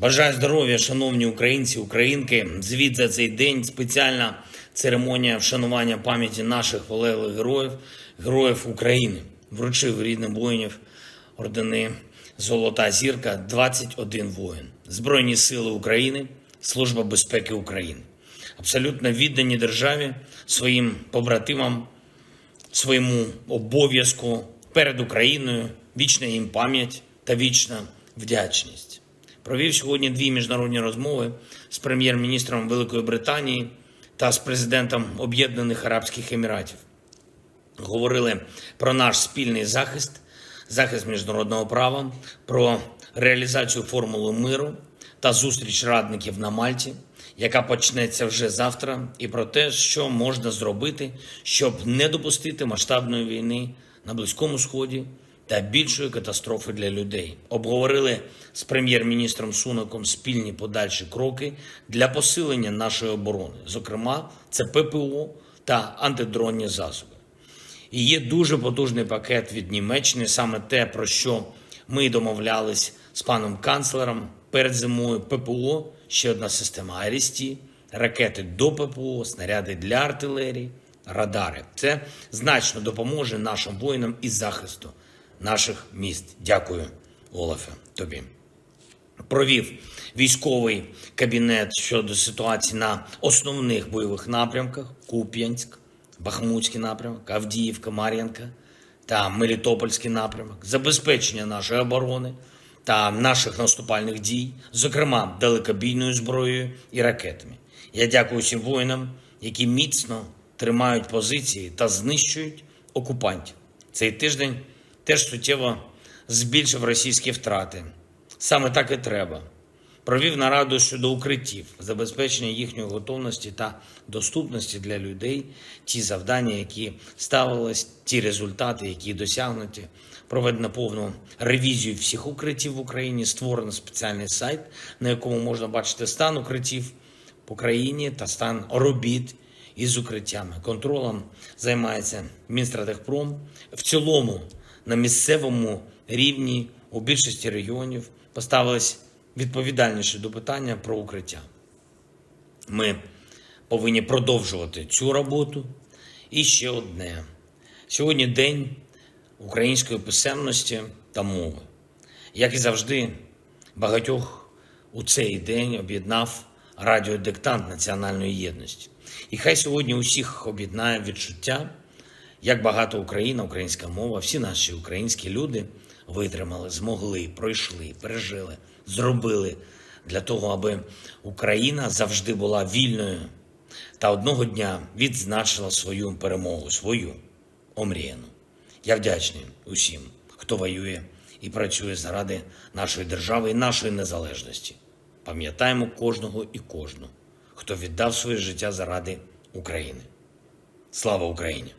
Бажаю здоров'я, шановні українці, українки. Звіт за цей день спеціальна церемонія вшанування пам'яті наших полеглих героїв, героїв України. Вручив рідним воїнів ордени Золота зірка 21 воїн. Збройні сили України, Служба безпеки України. Абсолютно віддані державі, своїм побратимам, своєму обов'язку перед Україною, вічна їм пам'ять та вічна вдячність. Провів сьогодні дві міжнародні розмови з прем'єр-міністром Великої Британії та з президентом Об'єднаних Арабських Еміратів. Говорили про наш спільний захист, захист міжнародного права, про реалізацію формули миру та зустріч радників на Мальті, яка почнеться вже завтра, і про те, що можна зробити, щоб не допустити масштабної війни на Близькому Сході та більшої катастрофи для людей. Обговорили з прем'єр-міністром Сунаком спільні подальші кроки для посилення нашої оборони. Зокрема, це ППО та антидронні засоби. І є дуже потужний пакет від Німеччини, саме те, про що ми домовлялись з паном канцлером перед зимою ППО, ще одна система Арісті, ракети до ППО, снаряди для артилерії, радари. Це значно допоможе нашим воїнам із захисту наших міст. Дякую, Олафе, тобі провів військовий кабінет щодо ситуації на основних бойових напрямках: Куп'янськ, Бахмутський напрямок, Авдіївка, Мар'янка та Мелітопольський напрямок, забезпечення нашої оборони та наших наступальних дій, зокрема далекобійною зброєю і ракетами. Я дякую всім воїнам, які міцно тримають позиції та знищують окупантів. Цей тиждень теж суттєво збільшив російські втрати. Саме так і треба. Провів нараду щодо укриттів, забезпечення їхньої готовності та доступності для людей, ті завдання, які ставились, ті результати, які досягнуті. Проведено повну ревізію всіх укриттів в Україні. Створено спеціальний сайт, на якому можна бачити стан укриттів по країні та стан робіт із укриттями. Контролем займається Мінстратегпром. В цілому на місцевому рівні у більшості регіонів поставились відповідальніше до питання про укриття. Ми повинні продовжувати цю роботу. І ще одне: сьогодні день української писемності та мови. Як і завжди, багатьох у цей день об'єднав радіодиктант національної єдності. І хай сьогодні усіх об'єднає відчуття, як багато Україна, українська мова, всі наші українські люди витримали, змогли, пройшли, пережили, зробили для того, аби Україна завжди була вільною та одного дня відзначила свою перемогу, свою омріяну. Я вдячний усім, хто воює і працює заради нашої держави і нашої незалежності. Пам'ятаємо кожного і кожну, хто віддав своє життя заради України. Слава Україні!